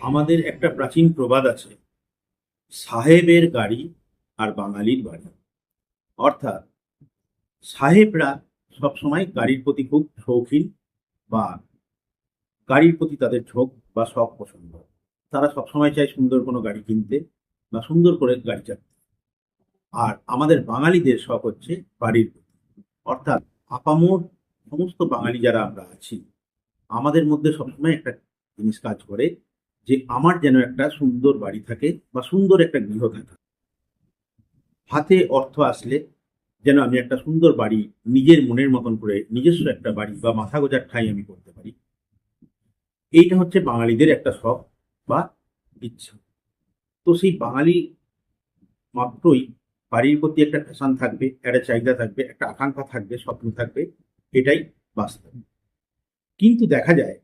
আমাদের একটা প্রাচীন প্রবাদ আছে, সাহেবের গাড়ি আর বাঙালির বাড়ি। অর্থাৎ, সাহেবরা সবসময় গাড়ির প্রতি খুব শৌখিন বা গাড়ির প্রতি তাদের ঝোঁক বা শখ পছন্দ। তারা সবসময় চায় সুন্দর কোনো গাড়ি কিনতে বা সুন্দর করে গাড়ি চালাতে। আর আমাদের বাঙালিদের শখ হচ্ছে বাড়ির প্রতি। অর্থাৎ, আপামোর সমস্ত বাঙালি যারা আমরা আছি, আমাদের মধ্যে সবসময় একটা জিনিস কাজ করে যে আমার যেন একটা সুন্দর বাড়ি থাকে বা সুন্দর একটা গৃহ থাকে। হাতে অর্থ আসলে যেন আমি একটা সুন্দর বাড়ি নিজের মনের মতন করে নিজস্ব একটা বাড়ি বা মাথা গোজার ঠাঁই আমি করতে পারি। এইটা হচ্ছে বাঙালিদের একটা শখ বা ইচ্ছা। তো সেই বাঙালি মাত্রই বাড়ির প্রতি একটা ফ্যাশন থাকবে, একটা চাহিদা থাকবে, একটা আকাঙ্ক্ষা থাকবে, স্বপ্ন থাকবে, এটাই বাস্তব। কিন্তু দেখা যায়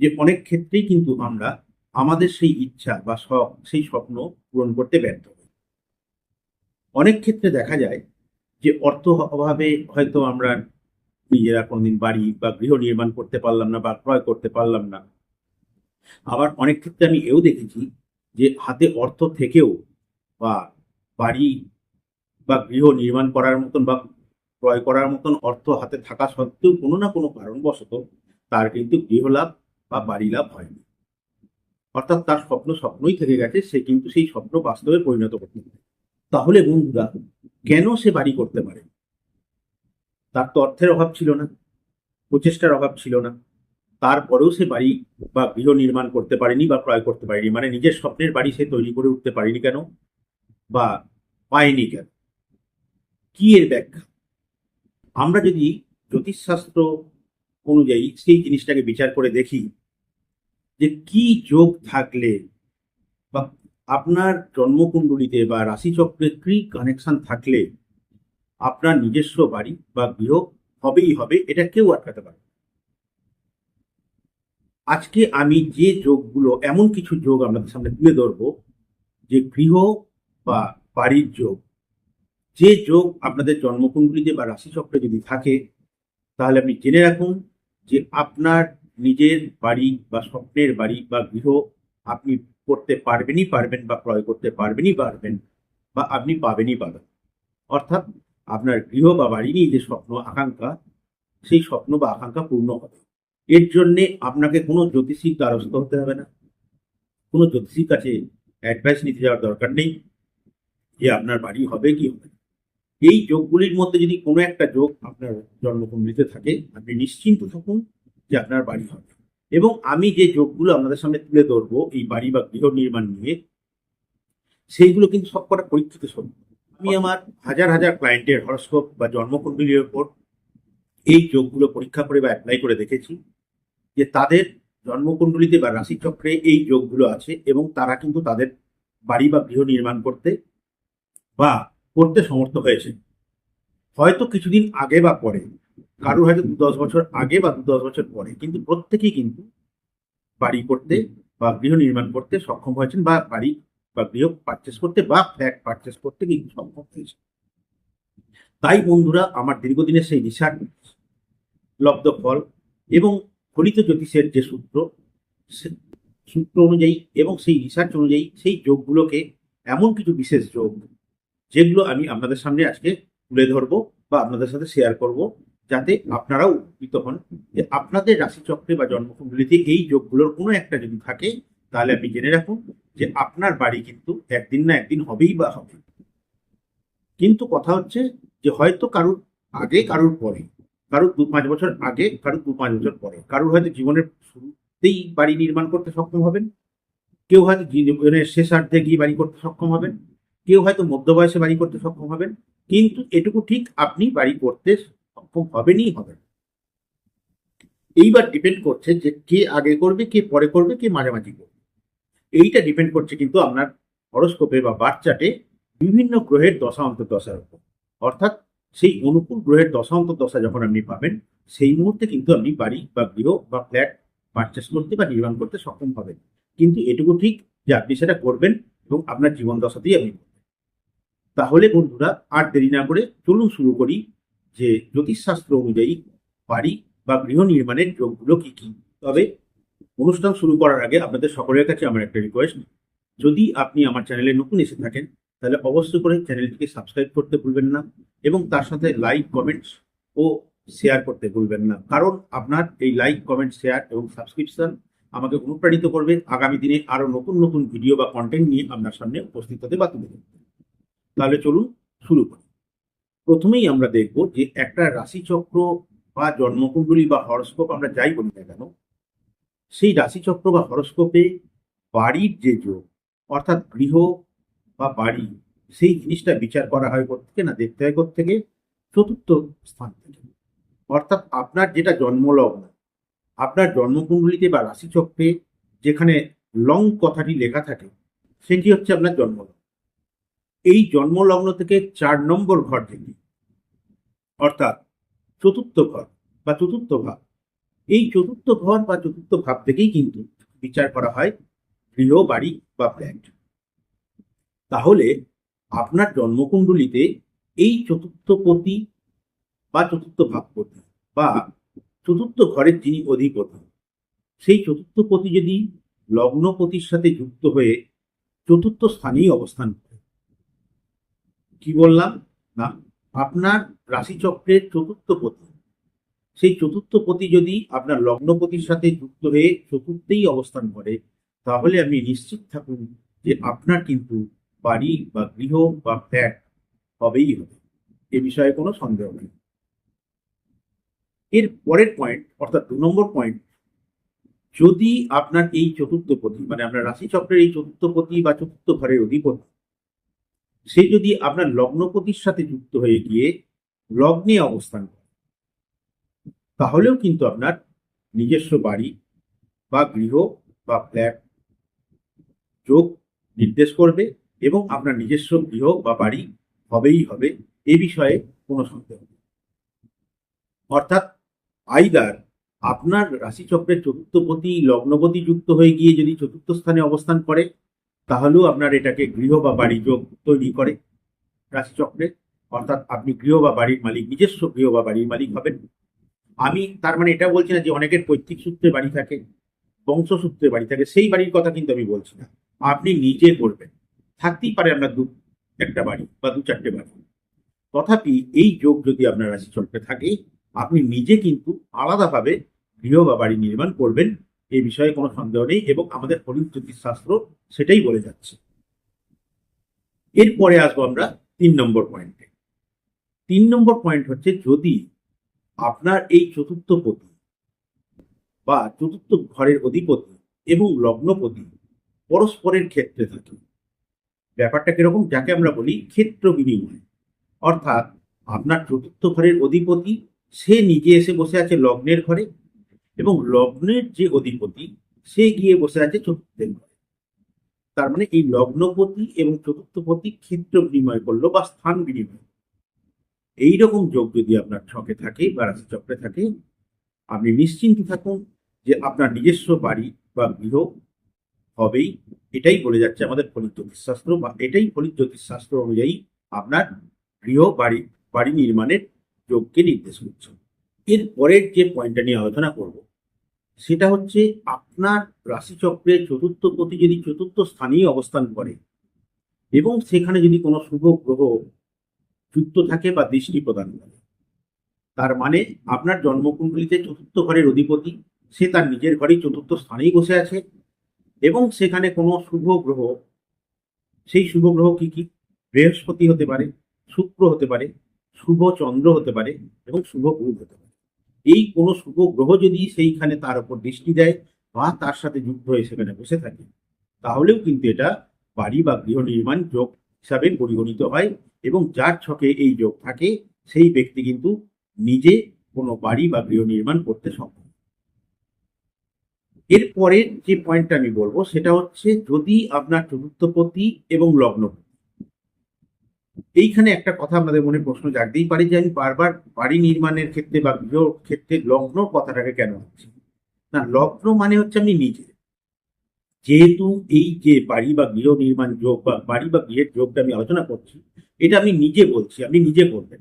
যে অনেক ক্ষেত্রেই কিন্তু আমরা আমাদের সেই ইচ্ছা বা শখ, সেই স্বপ্ন পূরণ করতে ব্যর্থ হই। অনেক ক্ষেত্রে দেখা যায় যে অর্থ অভাবে হয়তো আমরা নিজেরা কোনোদিন বাড়ি বা গৃহ নির্মাণ করতে পারলাম না বা ক্রয় করতে পারলাম না। আবার অনেক ক্ষেত্রে আমি এও দেখেছি যে হাতে অর্থ থেকেও বা বাড়ি বা গৃহ নির্মাণ করার মতন বা ক্রয় করার মতন অর্থ হাতে থাকা সত্ত্বেও কোনো না কোনো কারণবশত তার কিন্তু গৃহলাভ বা বাড়ি লাভ হয়নি। অর্থাৎ তার স্বপ্ন স্বপ্নই থেকে গেছে, সে কিন্তু সেই স্বপ্ন বাস্তবে পরিণত করতে পারে। তাহলে বন্ধুরা, কেন সে বাড়ি করতে পারে? তার তো অর্থের অভাব ছিল না, প্রচেষ্টার অভাব ছিল না। তারপরেও সে বাড়ি বা গৃহ নির্মাণ করতে পারেনি বা ক্রয় করতে পারেনি। মানে নিজের স্বপ্নের বাড়ি সে তৈরি করে উঠতে পারেনি কেন? বা পায়নি কেন? কি এর ব্যাখ্যা? আমরা যদি জ্যোতিষশাস্ত্র অনুযায়ী সেই জিনিসটাকে বিচার করে দেখি যে কি যোগ থাকলে বা আপনার জন্মকুণ্ডলিতে বা রাশিচক্রে কি কানেকশন থাকলে আপনার নিজস্ব বাড়ি বা গৃহ হবেই হবে, এটা কেউ আটকাতে পারবে না। আজকে আমি যে যোগগুলো, এমন কিছু যোগ আপনাদের সামনে তুলে ধরবো, যে গৃহ বা বাড়ির যোগ, যে যোগ আপনাদের জন্মকুণ্ডলিতে বা রাশিচক্রে যদি থাকে, তাহলে আপনি জেনে রাখুন যে আপনার নিজের বাড়ি বা স্বপ্নের বাড়ি বা গৃহ আপনি করতে পারবেনই পারবেন বা ক্রয় করতে পারবেনই পারবেন বা আপনি পাবেনই পাবেন। অর্থাৎ আপনার গৃহ বা বাড়ি নিয়ে যে স্বপ্ন, আকাঙ্ক্ষা, সেই স্বপ্ন বা আকাঙ্ক্ষা পূর্ণ হবে। এর জন্যে আপনাকে কোনো জ্যোতিষীর দ্বারস্থ হতে হবে না। কোনো জ্যোতিষীর কাছে অ্যাডভাইস নিতে যাওয়ার দরকার নেই যে আপনার বাড়ি হবে কি হবে। এই যোগগুলির মধ্যে যদি কোনো একটা যোগ আপনার জন্মকুণ্ডলিতে থাকে, আপনি নিশ্চিন্ত থাকুন যে আপনার বাড়ি হবে। এবং আমি যে যোগগুলো আপনাদের সামনে তুলে ধরবো, এই বাড়ি বা গৃহ নির্মাণ নিয়ে, সেইগুলো কিন্তু সবকটা পরীক্ষিত সত্য। আমি আমার হাজার হাজার ক্লায়েন্টের হরস্কোপ বা জন্মকুণ্ডলীর ওপর এই যোগগুলো পরীক্ষা করে বা অ্যাপ্লাই করে দেখেছি যে তাদের জন্মকুণ্ডলিতে বা রাশিচক্রে এই যোগগুলো আছে এবং তারা কিন্তু তাদের বাড়ি বা গৃহ নির্মাণ করতে বা করতে সমর্থ হয়েছে। হয়তো কিছুদিন আগে বা পরে কারোর হয়তো দু দশ বছর আগে বা দু দশ বছর পরে, কিন্তু প্রত্যেকেই কিন্তু বাড়ি করতে বা গৃহ নির্মাণ করতে সক্ষম হয়েছেন বা বাড়ি বা গৃহ পারচেস করতে বা ফ্ল্যাট পারচেস করতে কিন্তু সক্ষম হয়েছে তাই বন্ধুরা, আমার দীর্ঘদিনের সেই রিসার্চ, লব্ধ ফল এবং ফলিত জ্যোতিষের যে সূত্র সূত্র অনুযায়ী এবং সেই রিসার্চ অনুযায়ী সেই যোগগুলোকে এমন কিছু বিশেষ যোগ, যেগুলো আমি আপনাদের সামনে আজকে তুলে ধরবো বা আপনাদের সাথে শেয়ার করব যাতে আপনারাও উপকৃত হন। যে আপনাদের রাশিচক্রে বা জন্মকুণ্ডলিতে এই যোগগুলোর কোনো একটা যদি থাকে, তাহলে আপনি জেনে রাখুন যে আপনার বাড়ি কিন্তু একদিন না একদিন হবেই বা হবে। কিন্তু কথা হচ্ছে যে হয়তো কারুর আগে, কারুর পরে। কারুর দু পাঁচ বছর আগে, কারুর দু পাঁচ বছর পরে। কারুর হয়তো জীবনের শুরুতেই বাড়ি নির্মাণ করতে সক্ষম হবেন। কেউ হয়তো জীবনের শেষার্ধে গিয়ে বাড়ি করতে সক্ষম হবেন। কেউ হয়তো মধ্য বয়সে বাড়ি করতে সক্ষম হবেন। কিন্তু এটুকু ঠিক আপনি বাড়ি করতে সক্ষম হবেনই হবে। এইবার ডিপেন্ড করছে যে কে আগে করবে, কে পরে করবে, কে মাঝামাঝি করবে। এইটা ডিপেন্ড করছে কিন্তু আপনার হরস্কোপে বা বাচ্চাটে বিভিন্ন গ্রহের দশা অন্তর্দশার উপর। অর্থাৎ সেই অনুকূল গ্রহের দশা অন্তর্দশা যখন আপনি পাবেন, সেই মুহূর্তে কিন্তু আপনি বাড়ি বা গৃহ বা ফ্ল্যাট পারচেস করতে বা নির্মাণ করতে সক্ষম হবেন। কিন্তু এটুকু ঠিক যে আপনি সেটা করবেন এবং আপনার জীবন দশাতেই আপনি করবেন। তাহলে বন্ধুরা আর দেরি না করে চলুন শুরু করি যে জ্যোতিষশাস্ত্র অনুযায়ী বাড়ি বা গৃহ নির্মাণের যোগগুলো কি কি? তবে অনুষ্ঠান শুরু করার আগে আপনাদের সকলের কাছে আমার একটা রিকোয়েস্ট যদি আপনি আমার চ্যানেলে নতুন এসে থাকেন, তাহলে অবশ্যই করে চ্যানেলটিকে সাবস্ক্রাইব করতে ভুলবেন না এবং তার সাথে লাইক কমেন্টস ও শেয়ার করতে ভুলবেন না। কারণ আপনার এই লাইক কমেন্ট শেয়ার এবং সাবস্ক্রিপশন আমাকে অনুপ্রাণিত করবে। আগামী দিনে আরও নতুন নতুন ভিডিও বা কন্টেন্ট নিয়ে আপনার সামনে উপস্থিত হতে বা তুলে ধরতে। তাহলে চলুন শুরু করি। প্রথমেই আমরা দেখব যে একটা রাশিচক্র বা জন্মকুণ্ডলী বা হরস্কোপ আমরা যাই বলি না কেন, সেই রাশিচক্র বা হরস্কোপে বাড়ির যে যোগ, অর্থাৎ গৃহ বা বাড়ি, সেই জিনিসটা বিচার করা হয় থেকে না, দেখতে হয় থেকে চতুর্থ স্থান থেকে। অর্থাৎ আপনার যেটা জন্মলগ্ন, আপনার জন্মকুণ্ডলিতে বা রাশিচক্রে যেখানে লং কথাটি লেখা থাকে, সেটি হচ্ছে আপনার জন্মলগ্ন। এই জন্মলগ্ন থেকে চার নম্বর ঘর থেকে, অর্থাৎ চতুর্থ ঘর বা চতুর্থ ভাব। এই চতুর্থ ঘর বা চতুর্থ ভাব থেকেই কিন্তু বিচার করা হয় গৃহ, বাড়ি বা ফ্ল্যাট তাহলে আপনার জন্মকুণ্ডলিতে এই চতুর্থ পতি বা চতুর্থ ভাব ভাবপতি বা চতুর্থ ঘরের যিনি অধিপতি, সেই চতুর্থ পতি যদি লগ্নপতির সাথে যুক্ত হয়ে চতুর্থ স্থানেই অবস্থান করে কি বললাম? না, আপনার রাশিচক্রের চতুর্থ পতি। সেই চতুর্থ পতি যদি আপনার লগ্নপতির সাথে যুক্ত হয়ে চতুর্থেই অবস্থান করে, তাহলে আপনি নিশ্চিত থাকুন যে আপনার কিন্তু বাড়ি বা গৃহ বা ফ্ল্যাট হবেই হবে। এ বিষয়ে কোনো সন্দেহ নেই। এর পরের পয়েন্ট অর্থাৎ দু নম্বর পয়েন্ট যদি আপনার এই চতুর্থ পতি মানে আপনার রাশিচক্রের এই চতুর্থ পতি বা চতুর্থ ঘরের অধিপতি সে যদি আপনার লগ্নপতির সাথে যুক্ত হয়ে গিয়ে লগ্নে অবস্থান করে, তাহলেও কিন্তু আপনার নিজস্ব বাড়ি বা গৃহ বা ফ্ল্যাট যোগ নির্দেশ করবে এবং আপনার নিজস্ব গৃহ বা বাড়ি হবেই হবে, এ বিষয়ে কোনো সন্দেহ নেই। অর্থাৎ আইদার আপনার রাশিচক্রের চতুর্থপতি, লগ্নপতি যুক্ত হয়ে গিয়ে যদি চতুর্থ স্থানে অবস্থান করে তাহলেও আপনার এটাকে গৃহ বা বাড়ি যোগ তৈরি করে রাশিচক্রে। অর্থাৎ আপনি গৃহ বা বাড়ির মালিক, নিজস্ব গৃহ বা বাড়ির মালিক হবেন। আমি তার মানে এটা বলছি না যে অনেকের পৈতৃক সূত্রে বাড়ি থাকে বংশসূত্রে বাড়ি থাকে, সেই বাড়ির কথা কিন্তু আমি বলছি না। আপনি নিজে করবেন। থাকতেই পারে আপনার দু একটা বাড়ি বা দু চারটে বাড়ি। তথাপি এই যোগ যদি আপনার রাশি চক্রে থাকে, আপনি নিজে কিন্তু আলাদাভাবে গৃহ বা বাড়ি নির্মাণ করবেন। এই বিষয়ে কোনো সন্দেহ নেই এবং আমাদের ফলিত জ্যোতিষশাস্ত্র সেটাই বলে যাচ্ছে। এরপরে আসব আমরা তিন নম্বর পয়েন্টে তিন নম্বর পয়েন্ট হচ্ছে যদি আপনার এই চতুর্থ পতি বা চতুর্থ ঘরের অধিপতি এবং লগ্নপতি পরস্পরের ক্ষেত্রে থাকে। ব্যাপারটা কীরকম? যাকে আমরা বলি ক্ষেত্র বিনিময়। অর্থাৎ আপনার চতুর্থ ঘরের অধিপতি, সে নিজে এসে বসে আছে লগ্নের ঘরে এবং লগ্নের যে অধিপতি, সে গিয়ে বসে আছে চতুর্থের ঘরে। তার মানে এই লগ্নপতি এবং চতুর্থপতি ক্ষেত্র বিনিময় করল বা স্থান বিনিময় এইরকম যোগ যদি আপনার ছকে থাকে বা রাশিচক্রে থাকে, আপনি নিশ্চিন্ত থাকুন যে আপনার নিজস্ব বাড়ি বা গৃহ হবেই। এটাই বলে যাচ্ছে আমাদের ফলিত জ্যোতিষশাস্ত্র বা এটাই ফলিত জ্যোতিষশাস্ত্র অনুযায়ী আপনার গৃহ, বাড়ি বাড়ি নির্মাণের যোগকে নির্দেশ করছে। এর পরের যে পয়েন্টটা নিয়ে আলোচনা করব সেটা হচ্ছে আপনার রাশিচক্রের চতুর্থ প্রতি যদি চতুর্থ স্থানেই অবস্থান করে এবং সেখানে যদি কোনো শুভ গ্রহ যুক্ত থাকে বা দৃষ্টি প্রদান করে, তার মানে আপনার জন্মকুণ্ডলিতে চতুর্থ ঘরের অধিপতি, সে তার নিজের ঘরেই চতুর্থ স্থানেই বসে আছে এবং সেখানে কোনো শুভ গ্রহ, সেই শুভ গ্রহ কি কি? বৃহস্পতি হতে পারে, শুক্র হতে পারে, শুভ চন্দ্র হতে পারে এবং শুভ বুধ হতে পারে। এই কোনো শুভ গ্রহ যদি সেইখানে তার উপর দৃষ্টি দেয় বা তার সাথে যুক্ত হয়ে সেখানে বসে থাকে, তাহলেও কিন্তু এটা বাড়ি বা গৃহ নির্মাণ যোগ হিসাবে পরিগণিত হয় এবং যার ছকে এই যোগ থাকে, সেই ব্যক্তি কিন্তু নিজে কোনো বাড়ি বা গৃহ নির্মাণ করতে সক্ষম। এরপরের যে পয়েন্টটা আমি বলব, সেটা হচ্ছে যদি আপনার চতুর্থপতি এবং লগ্নপতি এইখানে একটা কথা আমাদের মনে প্রশ্ন জাগতেই পারে যে আমি বারবার বাড়ি নির্মাণের ক্ষেত্রে বা গৃহ ক্ষেত্রে লগ্ন কথাটাকে কেন হচ্ছে না, লগ্ন মানে হচ্ছে আমি নিজে। যেহেতু এই যে বাড়ি বা গৃহ নির্মাণ যোগ বা বাড়ি বা গৃহের যোগটা আমি আলোচনা করছি, এটা আমি নিজে বলছি, আপনি নিজে করবেন।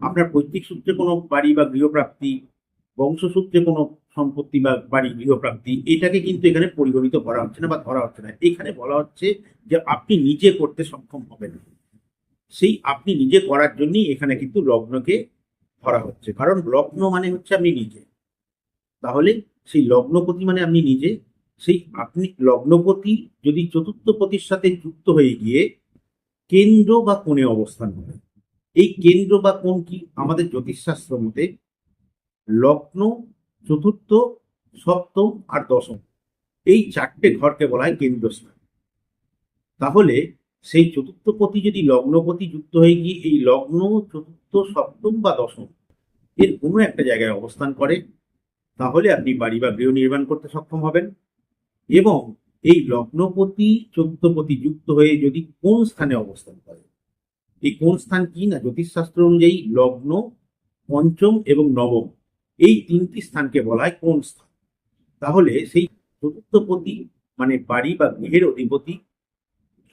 আপনার পৈতৃক সূত্রে কোনো বাড়ি বা গৃহপ্রাপ্তি বংশসূত্রে কোনো সম্পত্তি বা বাড়ি গৃহপ্রাপ্তি এটাকে কিন্তু এখানে পরিগণিত করা হচ্ছে না বা ধরা হচ্ছে না। এখানে বলা হচ্ছে যে আপনি নিজে করতে সক্ষম হবেন সেই আপনি নিজে করার জন্যই এখানে কিন্তু লগ্নকে ধরা হচ্ছে। কারণ লগ্ন মানে হচ্ছে আপনি নিজে। তাহলে সেই লগ্নপতি মানে আপনি নিজে। সেই আপনি লগ্নপতি যদি চতুর্থ পতির সাথে যুক্ত হয়ে গিয়ে কেন্দ্র বা কোণে অবস্থান করে, এই কেন্দ্র বা কোণ কি? আমাদের জ্যোতিষশাস্ত্র মতে লগ্ন, চতুর্থ, সপ্তম আর দশম। এই চারটে ঘরকে বলা হয় কেন্দ্রস্থান। তাহলে সেই চতুর্থপতি যদি লগ্নপতি যুক্ত হয়ে গিয়ে এই লগ্ন, চতুর্থ, সপ্তম বা দশম এর কোনো একটা জায়গায় অবস্থান করে, তাহলে আপনি বাড়ি বা গৃহ নির্মাণ করতে সক্ষম হবেন এবং এই লগ্নপতি চতুর্থপতি যুক্ত হয়ে যদি কোন স্থানে অবস্থান করে? এই কোন স্থান কি না? জ্যোতিষশাস্ত্র অনুযায়ী লগ্ন, পঞ্চম এবং নবম এই তিনটি স্থানকে বলা হয় কোন স্থান। তাহলে সেই চতুর্থপতি মানে বাড়ি বা গৃহের অধিপতি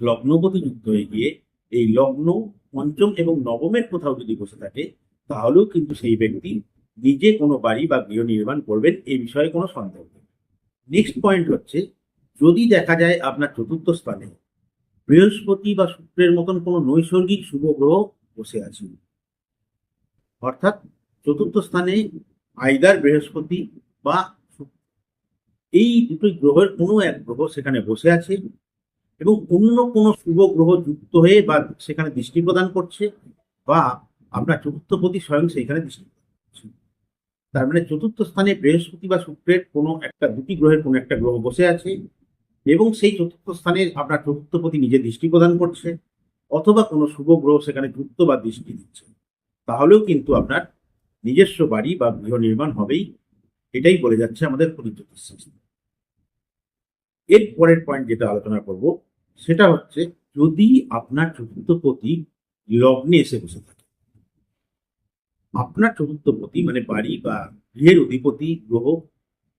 লগ্নপতি যুক্ত হয়ে গিয়ে এই লগ্ন, পঞ্চম এবং নবমের কোথাও যদি বসে থাকে, তাহলেও কিন্তু সেই ব্যক্তি নিজে কোনো বাড়ি বা গৃহ নির্মাণ করবেন এই বিষয়ে কোনো সন্দেহ নেই। নেক্সট পয়েন্ট হচ্ছে, যদি দেখা যায় আপনার চতুর্থ স্থানে বৃহস্পতি বা শুক্রের মতন কোনো নৈসর্গিক শুভ গ্রহ বসে আছে, অর্থাৎ চতুর্থ স্থানে আইদার বৃহস্পতি বা এই দুটোই গ্রহের কোনো এক গ্রহ সেখানে বসে আছে এবং অন্য কোনো শুভ গ্রহ যুক্ত হয়ে বা সেখানে দৃষ্টি প্রদান করছে বা আপনার চতুর্থপতি স্বয়ং সেইখানে দৃষ্টি করছে। তার মানে চতুর্থ স্থানে বৃহস্পতি বা শুক্রের কোনো একটা দুটি গ্রহের কোনো একটা গ্রহ বসে আছে এবং সেই চতুর্থ স্থানে আপনার চতুর্থপতি নিজে দৃষ্টি প্রদান করছে অথবা কোনো শুভ গ্রহ সেখানে যুক্ত বা দৃষ্টি দিচ্ছে। তাহলেও কিন্তু আপনার নিজস্ব বাড়ি বা গৃহ নির্মাণ হবেই। এটাই বলে যাচ্ছে আমাদের পরিজ্যোতিষশাস্ত্র এর পরের পয়েন্ট যেটা আলোচনা করব সেটা হচ্ছে যদি আপনার চতুর্থপতি লগ্নে এসে বসে থাকে। আপনার চতুর্থপতি মানে বাড়ি বা গৃহের অধিপতি, গ্রহ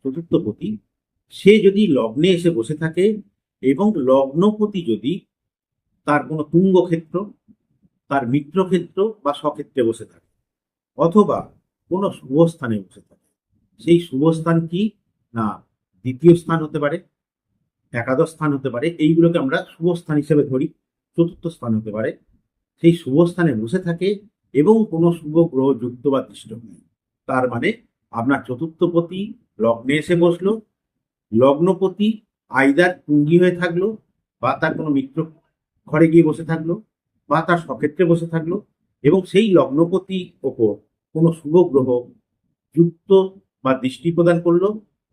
চতুর্থপতি সে যদি লগ্নে এসে বসে থাকে এবং লগ্নপতি যদি তার কোনো তুঙ্গ ক্ষেত্র তার মিত্র ক্ষেত্র বা স্বক্ষেত্রে বসে থাকে অথবা কোনো শুভ স্থানে বসে থাকে, সেই শুভ স্থান কি? না, দ্বিতীয় স্থান হতে পারে। একাদশ স্থান হতে পারে। এইগুলোকে আমরা শুভ স্থান হিসেবে ধরি, চতুর্থ স্থান হতে পারে। সেই শুভ স্থানে বসে থাকে এবং কোনো শুভ গ্রহ যুক্ত বা দৃষ্ট হয় তার মানে আপনার চতুর্থপতি লগ্নে এসে বসল, লগ্নপতি আইদার কুঙ্গি হয়ে থাকল বা তার কোনো মিত্র ঘরে গিয়ে বসে থাকল বা তার সক্ষেত্রে বসে থাকল এবং সেই লগ্নপতি ওপর কোনো শুভ গ্রহ যুক্ত বা দৃষ্টি প্রদান করল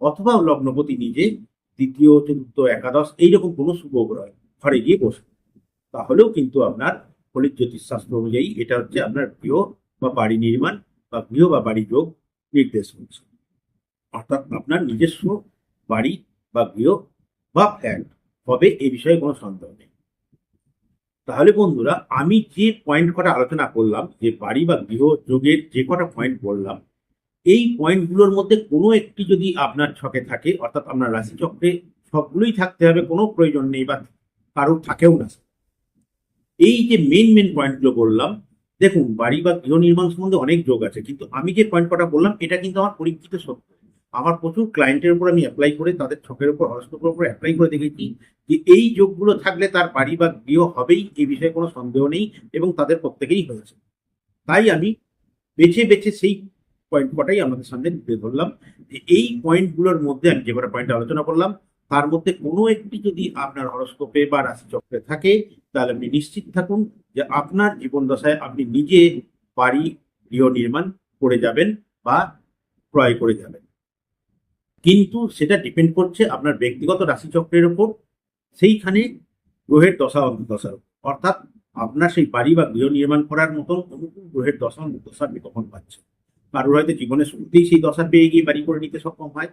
অথবা লগ্নপতি নিজে দ্বিতীয় চতুর্থ একাদশ, এইরকম কোনো শুভ গ্রহ ঘরে গিয়ে বসবে তাহলেও কিন্তু আপনার ফলিত জ্যোতিষশাস্ত্র অনুযায়ী এটা হচ্ছে আপনার গৃহ বা বাড়ি নির্মাণ বা গৃহ বা বাড়ি যোগ নির্দেশ করছে। অর্থাৎ আপনার নিজস্ব বাড়ি বা গৃহ বা ফ্ল্যাট হবে, এ বিষয়ে কোনো সন্দেহ নেই। তাহলে বন্ধুরা, আমি যে পয়েন্ট কটা আলোচনা করলাম, যে বাড়ি বা গৃহ যোগের যে কটা পয়েন্ট বললাম এই পয়েন্টগুলোর মধ্যে কোনো একটি যদি আপনার ছকে থাকে, অর্থাৎ আপনার রাশিচক্রে সবগুলোই থাকতে হবে, কোনো প্রয়োজন নেই বা কারোর থাকেও না। এই যে মেন মেন পয়েন্টগুলো বললাম, দেখুন, বাড়ি বা গৃহ নির্মাণ সম্বন্ধে অনেক যোগ আছে, কিন্তু আমি যে পয়েন্ট কটা বললাম, এটা কিন্তু আমার পরীক্ষিত সত্য। আমার প্রচুর ক্লায়েন্টের উপর আমি অ্যাপ্লাই করে, তাদের ছকের উপর হরস্কোপের উপর অ্যাপ্লাই করে দেখেছি যে এই যোগগুলো থাকলে তার বাড়ি বা গৃহ হবেই এই বিষয়ে কোনো সন্দেহ নেই এবং তাদের প্রত্যেকেই হয়েছে। তাই আমি বেছে বেছে সেই পয়েন্ট কটাই আমাদের সামনে তুলে ধরলাম যে এই পয়েন্টগুলোর মধ্যে আমি যে কটা পয়েন্ট আলোচনা করলাম, তার মধ্যে কোনো একটি যদি আপনার হরস্কোপে বা রাশিচক্রে থাকে, তাহলে আপনি নিশ্চিত থাকুন যে আপনার জীবন দশায় আপনি নিজে বাড়ি গৃহ নির্মাণ করে যাবেন বা ক্রয় করে যাবেন। কিন্তু সেটা ডিপেন্ড করছে আপনার ব্যক্তিগত রাশিচক্রের ওপর, সেইখানে গ্রহের দশা অন্তর্দশার। অর্থাৎ আপনার সেই বাড়ি বা গৃহ নির্মাণ করার মতন অনুকূল গ্রহের দশা অন্তর্দশা আপনি কখন পাচ্ছেন? কারোর হয়তো জীবনের শুরুতেই সেই দশা পেয়ে গিয়ে বাড়ি করে নিতে সক্ষম হয়।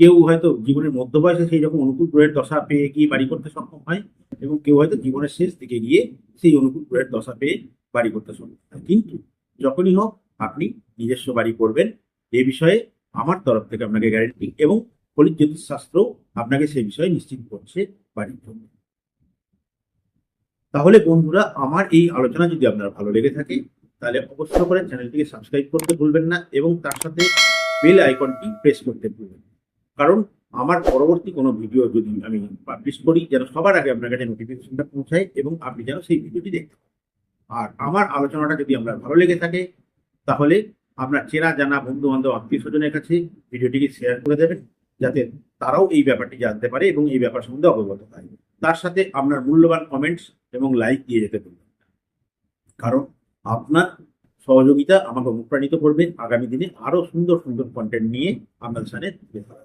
কেউ হয়তো জীবনের মধ্য বয়সে সেই রকম অনুকূল গ্রহের দশা পেয়ে গিয়ে বাড়ি করতে সক্ষম হয় এবং কেউ হয়তো জীবনের শেষ দিকে গিয়ে সেই অনুকূল গ্রহের দশা পেয়ে বাড়ি করতে সক্ষম হয়। কিন্তু যখনই হোক আপনি নিজস্ব বাড়ি করবেন, এ বিষয়ে আমার তরফ থেকে আপনাকে গ্যারেন্টি এবং ফলিত জ্যোতিষশাস্ত্র আপনাকে সেই বিষয়ে নিশ্চিত করছে বাড়ির জন্য। তাহলে বন্ধুরা, আমার এই আলোচনা যদি আপনার ভালো লেগে থাকে তাহলে অবশ্য করে চ্যানেলটিকে সাবস্ক্রাইব করতে ভুলবেন না এবং তার সাথে বেল আইকনটি প্রেস করতে ভুলবেন কারণ আমার পরবর্তী কোনো ভিডিও যদি আমি পাবলিশ করি, যেন সবার আগে আপনার কাছে নোটিফিকেশনটা পৌঁছায় এবং আপনি যেন সেই ভিডিওটি দেখতে আর আমার আলোচনাটা যদি আপনার ভালো লেগে থাকে, তাহলে আপনার চেনা, জানা বন্ধু বান্ধব আত্মীয় স্বজনের কাছে ভিডিওটিকে শেয়ার করে দেবেন, যাতে তারাও এই ব্যাপারটি জানতে পারে এবং এই ব্যাপার সম্বন্ধে অবগত হয়। তার সাথে আপনার মূল্যবান কমেন্টস এবং লাইক দিয়ে যেতে পারবেন কারণ আপনার সহযোগিতা আমাকে অনুপ্রাণিত করবে। আগামী দিনে আরও সুন্দর সুন্দর কন্টেন্ট নিয়ে আপনাদের সামনে তুলে ধরা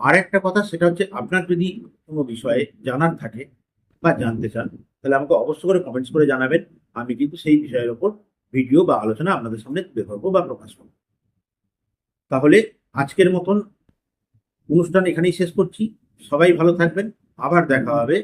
আর একটা কথা, সেটা হচ্ছে আপনার যদি কোনো বিষয়ে জানার থাকে বা জানতে চান, তাহলে আমাকে অবশ্য করে কমেন্টস করে জানাবেন। আমি কিন্তু সেই বিষয়ের ওপর ভিডিও বা আলোচনা আপনাদের সামনে তুলে ধরবো বা প্রকাশ করব। তাহলে আজকের মতন অনুষ্ঠান এখানেই শেষ করছি। সবাই ভালো থাকবেন। আবার দেখা হবে